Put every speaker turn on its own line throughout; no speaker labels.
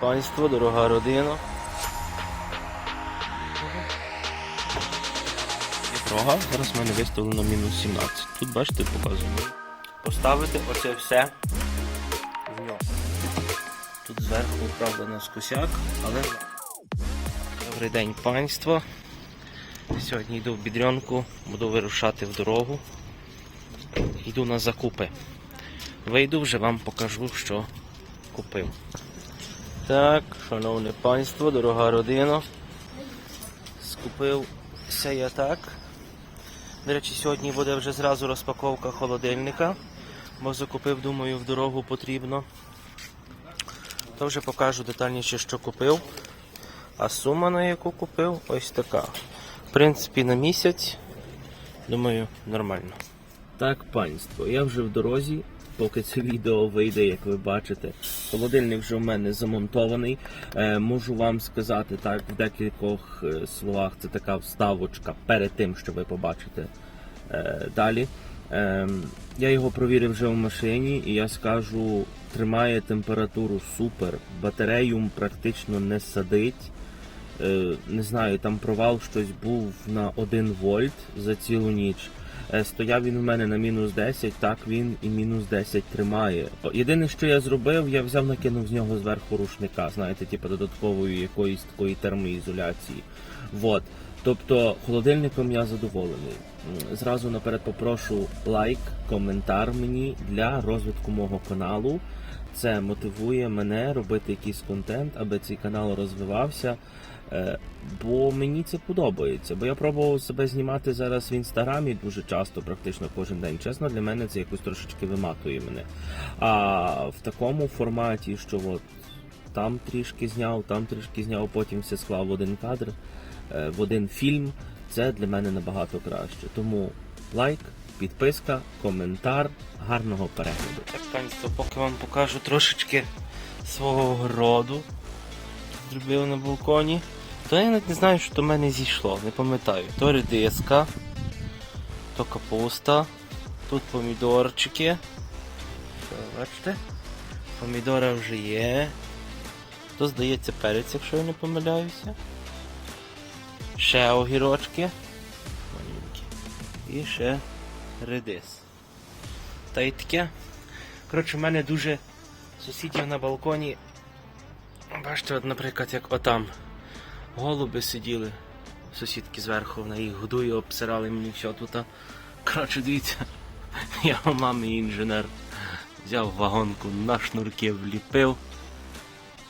панство, дорога родина. Дорога, зараз в мене виставлено мінус 17. Тут бачите, показую. Поставити оце все в нього. Тут зверху, правда, наскосяк, але. Добрий день, панство. Сьогодні йду в бідрянку, буду вирушати в дорогу. Йду на закупи. Вийду вже вам покажу, що купив. Так, шановне панство, дорога родина. Скупився я так. До речі, сьогодні буде вже зразу розпаковка холодильника, бо закупив, думаю, в дорогу потрібно. То вже покажу детальніше, що купив. А сума, на яку купив, ось така. В принципі, на місяць, думаю, нормально. Так, панство, я вже в дорозі. Поки це відео вийде, як ви бачите, холодильник вже в мене замонтований. Е, можу вам сказати так в декількох е, словах. Це така вставочка перед тим, що ви побачите е, далі. Я його провірив вже в машині, і я скажу, тримає температуру супер. Батарею практично не садить. Не знаю, там провал щось був на 1 вольт за цілу ніч. Е, Стояв він у мене на мінус 10, так він і мінус 10 тримає. Єдине, що я зробив, я взяв накинув з нього зверху рушника, знаєте, типу додаткової якоїсь такої термоізоляції. Вот. Тобто холодильником я задоволений. Зразу наперед попрошу лайк, коментар мені для розвитку мого каналу. Це мотивує мене робити якийсь контент, аби цей канал розвивався. Е, Бо мені це подобається. Бо я пробував себе знімати зараз в інстаграмі дуже часто, практично кожен день. Чесно, для мене це якось трошечки виматує мене. А в такому форматі, що от там трішки зняв, там трішки зняв, потім все склав в один кадр, е, в один фільм. Це для мене набагато краще. Тому лайк, підписка, коментар, гарного перегляду. Так, панство, поки вам покажу трошечки свого городу. Зробив на балконі. То я навіть не знаю, що до мене зійшло, не пам'ятаю. То редиска, то капуста, тут помідорчики. Бачите? Помідора вже є. То здається перець, якщо я не помиляюся. Ще огірочки. Маленькі. І ще редис. Та й таке. Коротше, в мене дуже сусідів на балконі. Бачите, от, наприклад, як отам. Голуби сиділи, сусідки зверху, вона їх годує, обсирали мені все тут. Коротше, дивіться, я мами інженер. Взяв вагонку на шнурки, вліпив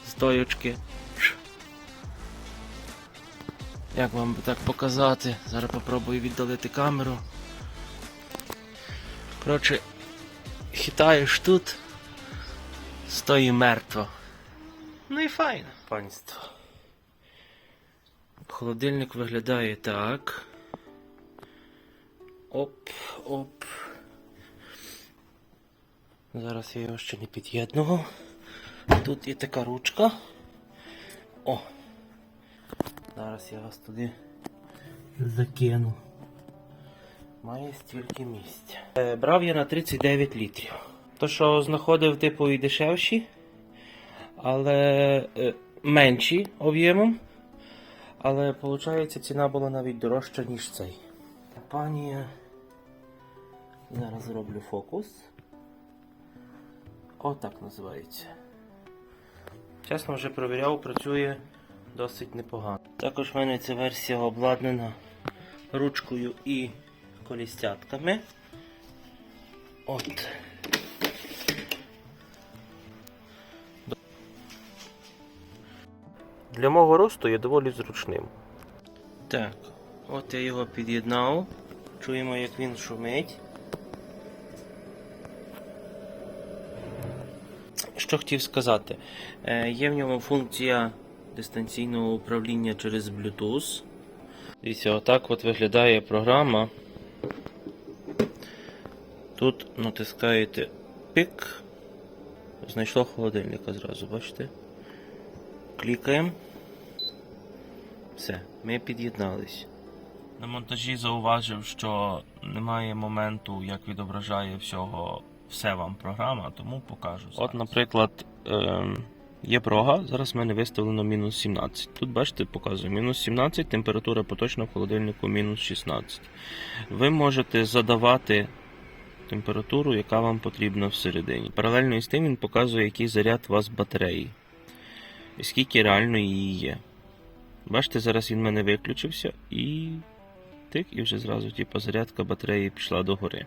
стоючки. Ш. Як вам би так показати? Зараз попробую віддалити камеру. Коротше, хитаєш тут, стої мертво. Ну і файно, панство. Холодильник виглядає так. Оп, оп. Зараз я його ще не під'єднував. Тут є така ручка. О! Зараз я вас туди закину. Має стільки місця. Е, брав я на 39 літрів. То, що знаходив типу і дешевші, але е, менші об'ємом. Але виходить, ціна була навіть дорожча, ніж цей. Компанія. Зараз зроблю фокус. Отак називається. Чесно, вже провіряв, працює досить непогано. Також в мене ця версія обладнана ручкою і колістятками. От. Для мого росту є доволі зручним. Так, от я його під'єднав. Чуємо, як він шумить. Що хотів сказати? Е, є в ньому функція дистанційного управління через Bluetooth. Дивіться, отак от виглядає програма. Тут натискаєте пик. Знайшло холодильника зразу, бачите? Клікаємо. Все, ми під'єднались. На монтажі зауважив, що немає моменту, як відображає всього все вам програма, тому покажу. От, наприклад, ем, Є прога, зараз в мене виставлено мінус 17. Тут, бачите, показує мінус 17, температура поточна в холодильнику мінус 16. Ви можете задавати температуру, яка вам потрібна всередині. Паралельно із тим він показує, який заряд у вас батареї. І скільки реально її є. Бачите, зараз він в мене виключився і тик, і вже зразу типу, зарядка батареї пішла догори.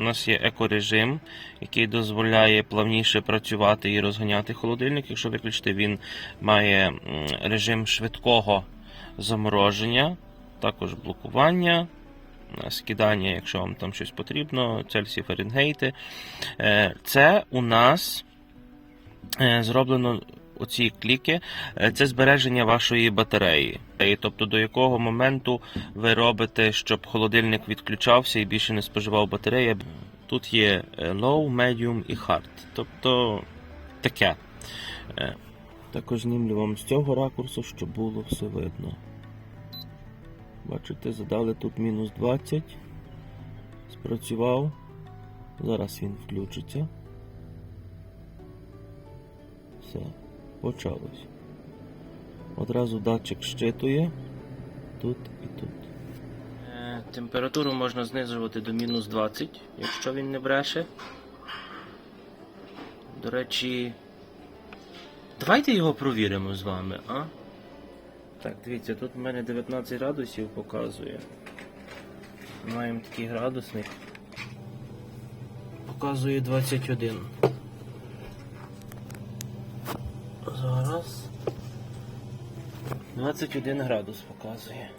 У нас є екорежим, який дозволяє плавніше працювати і розганяти холодильник. Якщо виключити, він має режим швидкого замороження, також блокування, е, скидання, якщо вам там щось потрібно, Цельсій Фаренгейти. Е, Це у нас е, зроблено оці кліки, е, це збереження вашої батареї. Тобто до якого моменту ви робите, щоб холодильник відключався і більше не споживав батареї. Тут є е, low, medium і hard. Тобто таке. Е, Також знімлю вам з цього ракурсу, щоб було все видно. Бачите, задали тут мінус 20. Спрацював. Зараз він включиться. Все, почалось. Одразу датчик щитує тут і тут. Е, Температуру можна знижувати до мінус 20, якщо він не бреше. До речі, давайте його провіримо з вами, а? Так, дивіться, тут в мене 19 градусів показує. Маємо такий градусник. Показує 21. Зараз. 21 градус показує.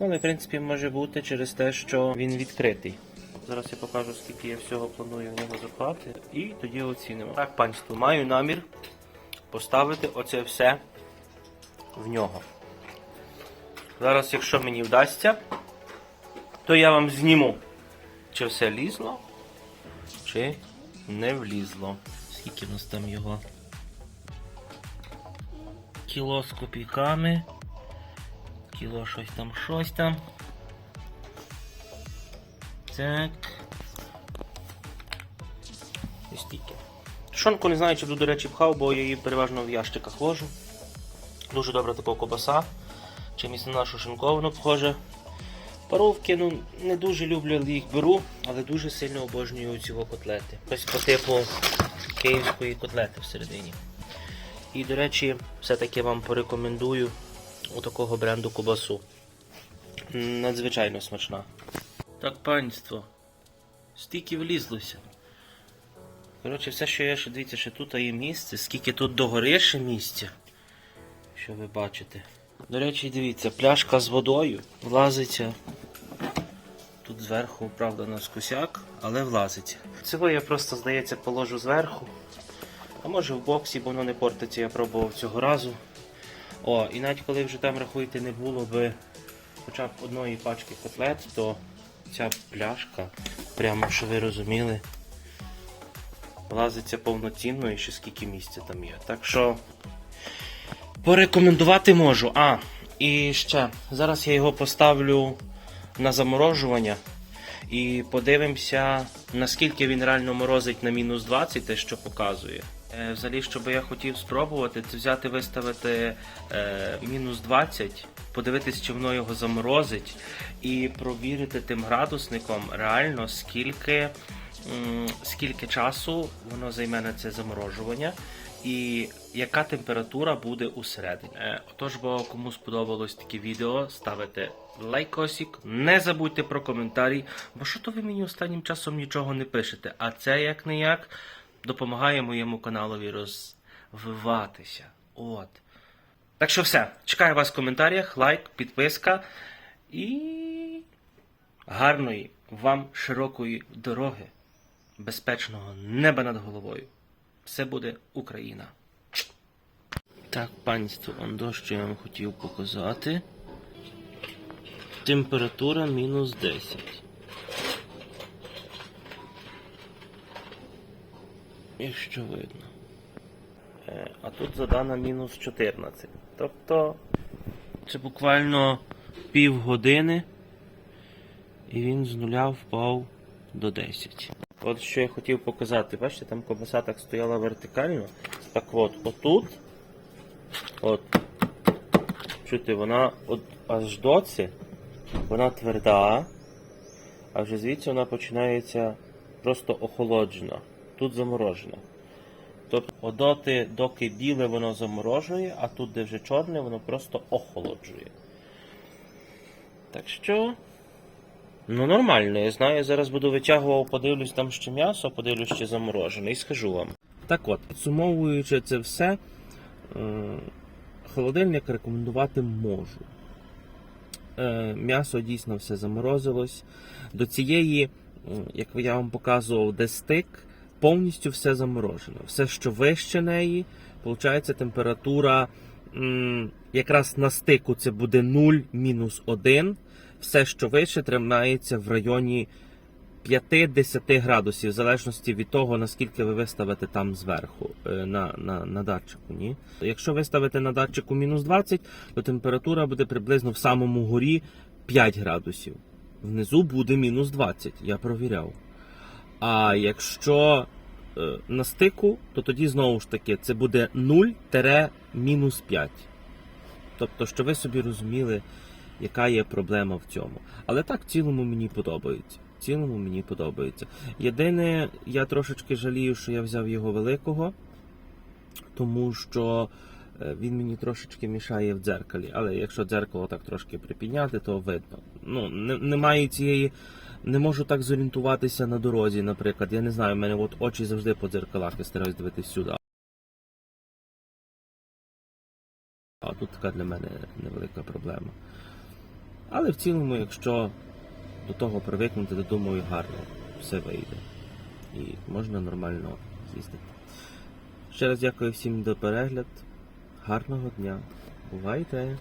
Але, в принципі, може бути через те, що він відкритий. Зараз я покажу, скільки я всього планую в нього запхати, і тоді оцінимо. Так, панство, маю намір поставити оце все в нього. Зараз, якщо мені вдасться, то я вам зніму, чи все лізло, чи не влізло. Скільки в нас там його? Кіло з копійками. Кіло щось там, щось там. Так. І стільки. Тушонку не знаю, чи буду, до речі, пхав, бо я її переважно в ящиках ложу. Дуже добра така ковбаса. Чимось на нашу шинковану похоже. Паровки, ну, не дуже люблю, але їх беру, але дуже сильно обожнюю ці котлети. Ось по типу київської котлети всередині. І, до речі, все-таки вам порекомендую у такого бренду кубасу. Надзвичайно смачна. Так, панство. Стільки влізлося. Коротше, все, що є, що дивіться, що тут є місце, скільки тут догори ще місця. Що ви бачите. До речі, дивіться, пляшка з водою влазиться. Тут зверху, правда, на скусяк, але влазиться. Цього я просто, здається, положу зверху. А може в боксі, бо воно не портиться, я пробував цього разу. О, і навіть коли вже там рахуйте не було би хоча б одної пачки котлет, то ця пляшка, прямо що ви розуміли, влазиться повноцінно і ще скільки місця там є. Так що порекомендувати можу. А, і ще, зараз я його поставлю на заморожування. І подивимося, наскільки він реально морозить на мінус 20, те, що показує. Е, Взагалі, що би я хотів спробувати, це взяти, виставити е, мінус 20, подивитись, чи воно його заморозить, і провірити тим градусником реально скільки, скільки часу воно займе на це заморожування. І яка температура буде усередині. Е, Отож, бо кому сподобалось таке відео, ставите лайкосик, не забудьте про коментарі, бо що то ви мені останнім часом нічого не пишете, а це як не як допомагає моєму каналові розвиватися. От. Так що все, чекаю вас в коментарях, лайк, підписка і гарної вам широкої дороги, безпечного неба над головою. Все буде Україна. Так, панство, он до що я вам хотів показати. Температура мінус 10. Якщо видно. Е, А тут задана мінус 14. Тобто це буквально пів години і він з нуля впав до 10. От що я хотів показати. Бачите, там ковбаса так стояла вертикально. Так от, отут. От. Чути, вона от аж доці, вона тверда, а вже звідси вона починається просто охолоджена. Тут заморожена. Тобто, одоти, доки біле воно заморожує, а тут, де вже чорне, воно просто охолоджує. Так що. Ну, нормально, я знаю, зараз буду витягував, подивлюсь там ще м'ясо, подивлюсь ще заморожене і скажу вам. Так от, підсумовуючи це все, е, холодильник рекомендувати можу. Е, М'ясо дійсно все заморозилось. До цієї, як я вам показував, де стик, повністю все заморожено. Все, що вище неї, виходить температура якраз на стику це буде 0 мінус 1. Все, що вище, тримається в районі 5-10 градусів, в залежності від того, наскільки ви виставите там зверху е, на, на, на датчику. Ні? Якщо виставите на датчику мінус 20, то температура буде приблизно в самому горі 5 градусів. Внизу буде мінус 20, я провіряв. А якщо е, на стику, то тоді знову ж таки це буде 0-мінус 5. Тобто, що ви собі розуміли, яка є проблема в цьому. Але так в цілому мені подобається. В цілому мені подобається. Єдине, я трошечки жалію, що я взяв його великого, тому що е, він мені трошечки мішає в дзеркалі. Але якщо дзеркало так трошки припідняти, то видно. Ну, немає цієї. Не можу так зорієнтуватися на дорозі, наприклад. Я не знаю, в мене от очі завжди по дзеркалах, я стараюсь дивитись сюди. А тут така для мене невелика проблема. Але в цілому, якщо до того привикнути, то думаю, гарно все вийде. І можна нормально їздити. Ще раз дякую всім за перегляд. Гарного дня. Бувайте!